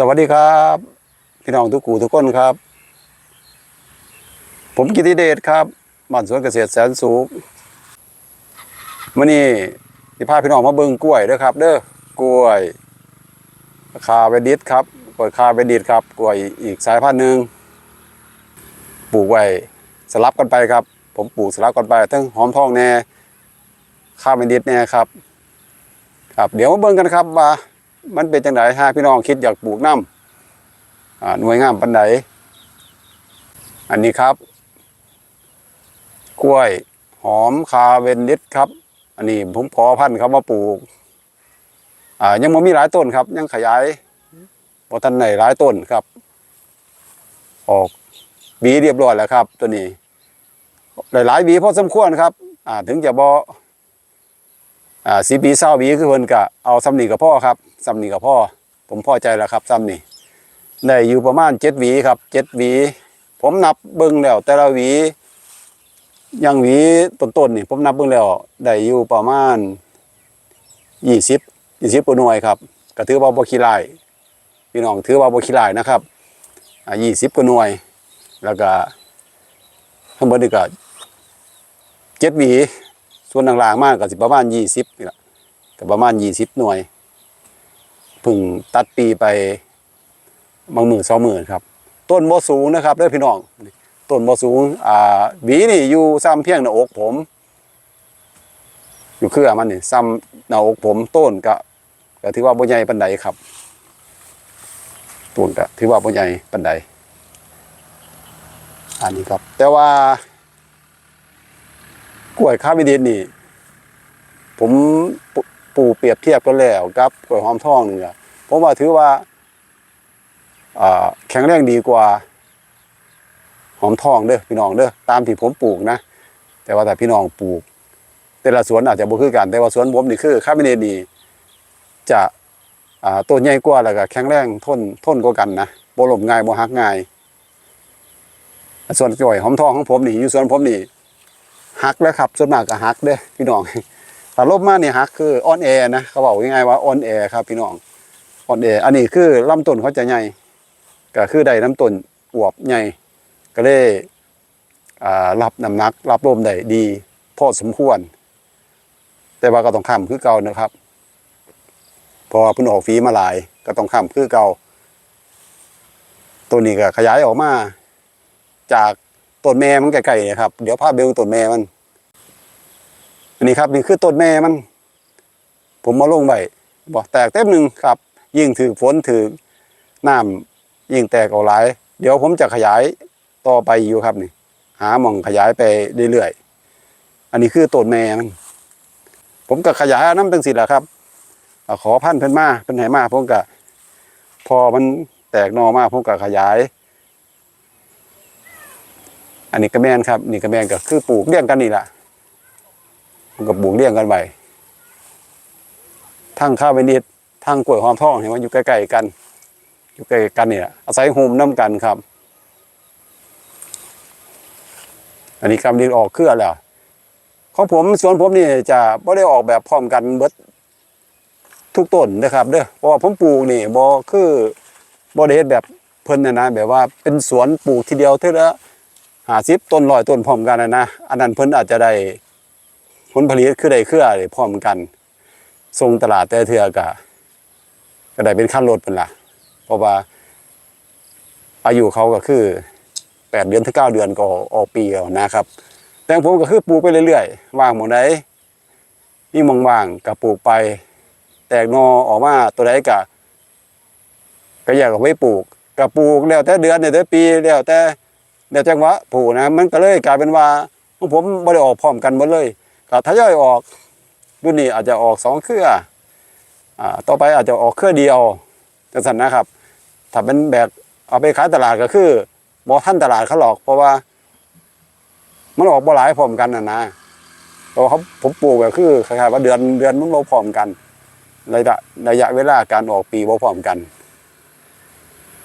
สวัสดีครับ พี่น้องทุกกูทุกคนครับ ผมกิติเดชครับบ้านสวนเกษตรแสนสุขมื่อนี้ที่พาพี่น้องมาเบิ่งกล้วยเด้อครับ เด้อกล้วยคาเวดิตครับกล้วยคาเวดิตครับกล้วยอีกสายพันธุ์หนึ่งปลูกไว้สลับกันไปครับ ผมปลูกสลับกันไปทั้งหอมทองแน่คาเวดิตแน่ครับ ครับ เดี๋ยวมาเบิ่งกันครับว่า มันเป็นจังไดฮะพี่น้องคิดอยากปลูกน้ำหน่วยงามปันไดอันนี้ครับ กล้วยหอมคาเวนดิสครับ อันนี้ผมพอพันธุ์เขามาปลูก อ่ายังมมีหลายต้นครับ ยังขยายพอทันไหนหลายต้นครับ ออกหวีเรียบร้อยแล้วครับ ตัวนี้ หลายๆหวีพอสมควรครับ อ่าถึงจะบอ อ่าสีปีเศร้าวีคือเพิ่นกะเอาซ้ำนี่กับพ่อครับซ้ำนี่กับพ่อผมพอใจแล้วครับซ้ำนี่ได้อยู่ประมาณเจ็ดหวีครับเจ็ดหวี ผมนับเบิ้งแล้วแต่ละหวีอยังหวีต้นๆนี่ผมนับเบิ้งแล้วได้อยู่ประมาณยี่สิบยี่สิบกว่าหน่วยครับก็ถือว่าบ่ขี้ลายพี่น้องถือว่าบ่ขี้ลายนะครับอ่ายี่สิบกว่าหน่วย แล้วก็ข้างบนนี่ก็เจ็ดหวี ส่วนล่างๆมากก็สิประมาณยี่สิบนี่แหละก็ประมาณยี่สิบหน่วยพึ่งตัดปีไปบางหมื่นสองหมื่นครับ ต้นบ่สูงนะครับเด้อพี่น้องต้นบ่สูงอ่าหวีนี่อยู่ซ้ำเพียงหน้าอกผม อยู่เครือมันนี่ซ้ำหน้าอกผมต้นก็ก็ถือว่าบ่ใหญ่ปานใดครับต้นก็ถือว่าบ่ใหญ่ปานใดอันนี้ครับ แต่ว่า กล้วยข้าววิดินนี่ ผมปลูกเปรียบเทียบกันแล้วกับกล้วยหอมทองนี่อะผมว่าถือว่าแข็งแรงดีกว่า หอมทองเด้อพี่น้องเด้อตามที่ผมปลูกนะ แต่ว่าแต่พี่น้องปลูก แต่ละสวนอาจจะบ่คือกันแต่ว่าสวนผมนี่คือข้าววิดินนี่จะต้นใหญ่กว่าแล้วก็แข็งแรงทนทนกว่ากันนะบ่ล้มง่ายบ่หักง่ายส่วนกล้วยหอมทองของผมนี่อยู่สวนผมนี่ ฮักแล้วครับส่วนมากก็ฮักเด้อพี่น้องถ้าลบมาเนี่ยฮักคือออนแอนะเขาบอกง่ายๆว่าออนแอครับพี่น้องออนแออันนี้คือลำต้นเขาจะใหญ่ก็คือได้ลำต้นอวบใหญ่ก็เลยอ่ารับน้ำหนักรับลมได้ดีพอสมควร แต่ว่าก็ต้องค้ำคือเก่านะครับเพอพิ่นออกฝีมาหลายก็ต้องค้ำคือเก่าตัวนี้ก็ขยายออกมา จาก ต้นแม่มันไกลๆนะครับ เดี๋ยวภาพเบลต้นแม่มัน อันนี้ครับนี่คือต้นแม่มัน ผมมาลงไว้บอกแตกเต็มหนึ่งครับ ยิ่งถือฝนถือน้ำยิ่งแตกเอาหลาย เดี๋ยวผมจะขยายต่อไปอยู่ครับนี่ หาหม่องขยายไปเรื่อยๆอันนี้คือต้นแม่มัน ผมก็ขยายน้ำตั้งสิแหละครับขอพันเพิ่นมาเพิ่นให้มาผมก็พอมันแตกนอมากผมก็ขยาย อันนี้กระแมนครับนี่กระแมนก็คือปลูกเลี้ยงกันนี่แหละมันก็ปลูกเลี้ยงกันไปทั้งข้าวเวนิดทั้งกล้วยหอมทองเห็นว่าอยู่ใกล้ๆกัน อยู่ใกล้ๆกันนี่แหละอาศัยโฮมน้ำกันครับ อันนี้กำลังออกเครือแล้วของผมสวนผมนี่จะไม่ได้ออกแบบพร้อมกันเบิดทุกต้นนะครับเด้อเพราะว่าผมปลูกนี่บ่คือบ่ได้เฮ็ดแบบเพิ่นนะนะแบบว่าเป็นสวนปลูกทีเดียวเท่าละ หาซิบต้นลอยต้นพร้อมกันนะนะอันนั้นเพิ่นอาจจะได้ผลผลิตคือได้เครือได้พร้อมกันส่งตลาดแต่เทื่อกะก็ได้เป็นขั้นรถเป็นละเพราะว่า อายุเขาก็คือแปดเดือนถึงเก้าเดือนก็ออกปีแล้วนะครับ แต่ของผมก็คือปลูกไปเรื่อยๆว่างหมองใดนี่มองว่างก็ปลูกไป แตกนอออกมาตัวใดก็ก็อยากเอาไว้ปลูกก็ปลูกแล้วแต่เดือนเนี่ยแต่ปีแล้วแต่ เดี๋ยวจังหวะผูนะ มันก็เลยกลายเป็นว่าของผมไม่ได้ออกพร้อมกันหมดเลยก็ทยอยออกรุ่นนี้อาจจะออกสองเครืออ่าต่อไปอาจจะออกเครือเดียวจังสันนะครับ ถ้าเป็นแบบเอาไปขายตลาดก็คือบอท่านตลาดเขาหลอกเพราะว่า มันออกบ่หลายพร้อมกันนะนะเพราะว่าเขาผมปลูกแบบคือคล้ายๆว่าเดือนเดือนมันบ่พร้อมกันระยะระยะเวลาการออกปีบ่พร้อมกัน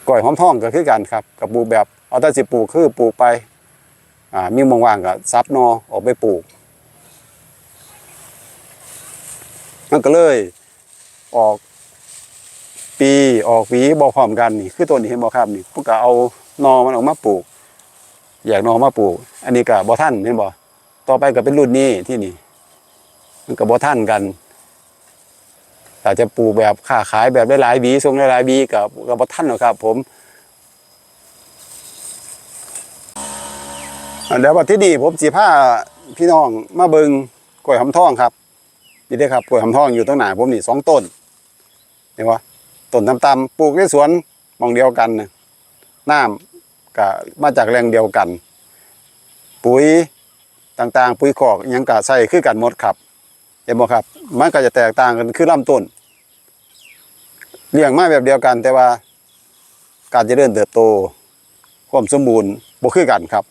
ก้อยหอมทองก็คือกันครับกับปลูกแบบ เอาแต่สิปลูกคือปลูกไปอ่ามีมองว่างก็ซับนอออกไปปลูกมันก็เลยออกปีออกหวีบ่พร้อมกันนี่คือต้นนี้เห็นบ่ครับนี่พวกก็เอานอมันออกมาปลูกแยกนอมาปลูก อันนี้ก็บ่ทันเห็นบ่ต่อไปก็เป็นรุ่นนี้ที่นี่ มันก็บ่ทันกันถ้าจะปลูกแบบค้าขายแบบหลายหวีทรงหลายหวีก็ก็บ่ทันหรอกครับ ผมอ่า เดี๋ยววันที่นี่ผมสิพาพี่น้องมาเบิงกล้วยหอมทองครับนี่เด้ครับกล้วยหอมทองอยู่ตรงหนาผมนี่สองต้นเห็นปะต้นตำๆปลูกในสวนมองเดียวกันน้ำก็มาจากแหล่งเดียวกัน ปุ๋ยต่างๆ ปุ๋ยขอกยังก็ใส่คือกันหมดครับเห็นบ่ครับ มันก็จะแตกต่างกันคือลำต้นเลี้ยงมาแบบเดียวกัน แต่ว่าการจะเริญเติบโตความสมบูรณ์บ่คือกันครับ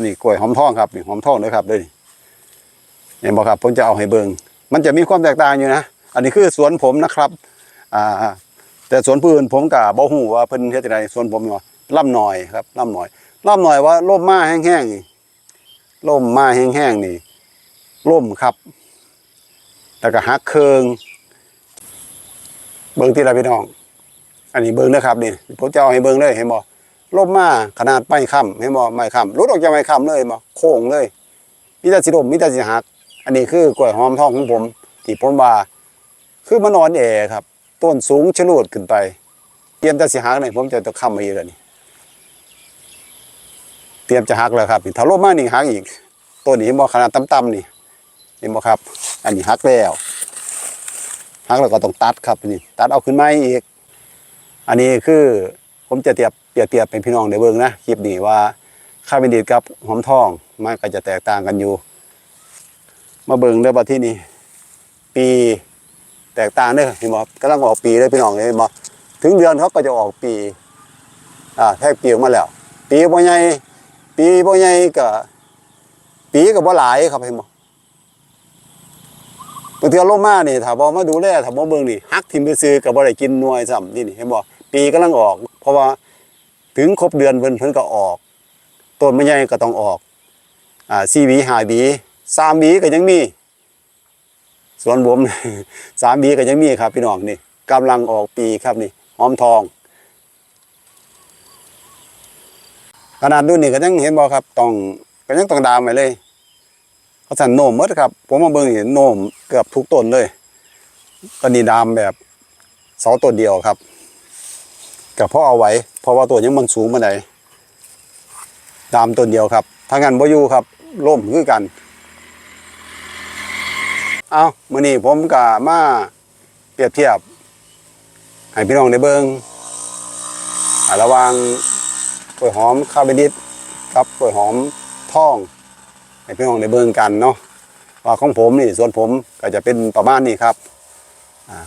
นนี้กล้วยหอมทองครับนี่หอมทองเด้อครับเด้อนี่เห็นบ่ครับผมจะเอาให้เบิงมันจะมีความแตกต่างอยู่นะ อันนี้คือสวนผมนะครับอ่าแต่สวนพืนผมกับบ่ฮู้ว่าเพิ่นเฮ็ดจังไดสวนผมเนาะล่ำหน่อยครับล่ำหน่อยล่ำหน่อยว่าล่มมาแห้งๆนี่ล่มมาแห้งๆนี่ล่มครับ แล้วก็หักเคิงเบิ่งที่ละพี่น้อง อันนี้เบิ่งนะครับนี่ผมจะเอาให้เบิ่งเลยเห็นบ่ ล่มมาขนาดไม้ค้ำเห็นบ่ไม้ค้ำหลุดออกจากไม้ค้ำเลยบ่โค้งเลยมีแต่สิลมมีแต่สิหัก อันนี้คือกล้วยหอมทองของผมที่ผมว่าคือมันอ่อนแอครับ ต้นสูงชะลูดขึ้นไปเตรียมจะสิหักเนี่ยผมจะตะค้ำมาอีกแล้วนี่เตรียมจะหักแล้วครับถ้าลบมานี่หักอีกต้นนี้เห็นบ่ขนาดต่ำๆนี่เห็นบ่ครับ อันนี้หักแล้วหักแล้วก็ต้องตัดครับนี่ตัดเอาขึ้นมาอีก อันนี้คือผมจะเทียบ เปรียบเทียบเป็นพี่น้องในเบิ่งนะคลิปนี้ว่าข้าวเป็นดีดกับหอมทองมันก็จะแตกต่างกันอยู่ มาเบิ่งเด้อบัดที่นี่ปีแตกต่างเด้อเห็นบ่กำลังออกปีเลยพี่น้องเห็นบ่ถึงเดือนเขาก็จะออกปีอ่าแทกปีออกมาแล้ว ปีบ่ใหญ่ปีบ่ใหญ่ก็ปีก็บ่หลายครับเห็นบ่บางทีลงมานี่ถ้าบ่มาดูแลถ้าบ่เบิ่งนี่หักทิมไปซื้อก็บ่ได้กินหน่วยซ้ำนี่นี่เห็นบ่ปีกำลังออก เพราะว่า ถึงครบเดือนเพิ่นเพิ่นก็ออกต้นไมันใหญ่ก็ต้องออกอ่า4หวี5หวี3หวีก็ยังมีสวนผมสามบีก็ยังมีครับพี่น้องนี่กำลังออกปีครับนี่หอมทอง ขนาดดูนี่ก็ยังเห็นบ่ครับต้องก็ยังต้องดามไว้เลยเขาสั่นโนมหมดครับ ผมมาเบิ่งเห็นโนมเกือบทุกต้นเลย ก็นี่ดามแบบเสาต้นเดียวครับ กับพ่อเอาไว้เพราะว่าตัวยังมันสูงมาไหนดามต้นเดียวครับถ้างั้นบ่อยู่ครับล่มคือกัน เอามื้อนี้ผมก็มาเปรียบเทียบ ให้พี่น้องได้เบิ่งอ่าระว่างกล้วยหอมคาร์เบนิดกับกล้วยหอมท่องให้พี่น้องได้เบิ่งกันเนาะว่าของผมนี่ส่วนผมก็จะเป็นประมาณนี้ครับอ่า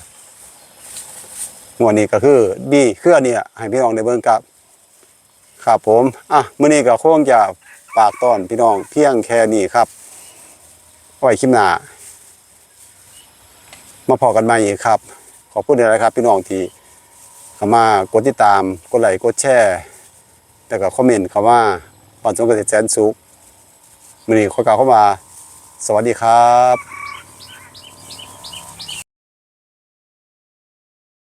หัวนี้ก็คือดีเครือเนี่ยให้พี่น้องได้เบิ่งกับครับผมอะมื้อนี้ก็คงจะฝากต้อนพี่น้องเพียงแค่นี้ครับไว้คลิปหน้ามาพอกันใหม่อีกครับ ขอบคุณเลยครับ พี่น้องที่เข้ามากดติดตามกดไลค์กดแชร์แต่ก็คอมเมนต์คำว่าปอนสงเกษตรแสนสุขมือนี้ขอกล่าวเข้ามา สวัสดีครับ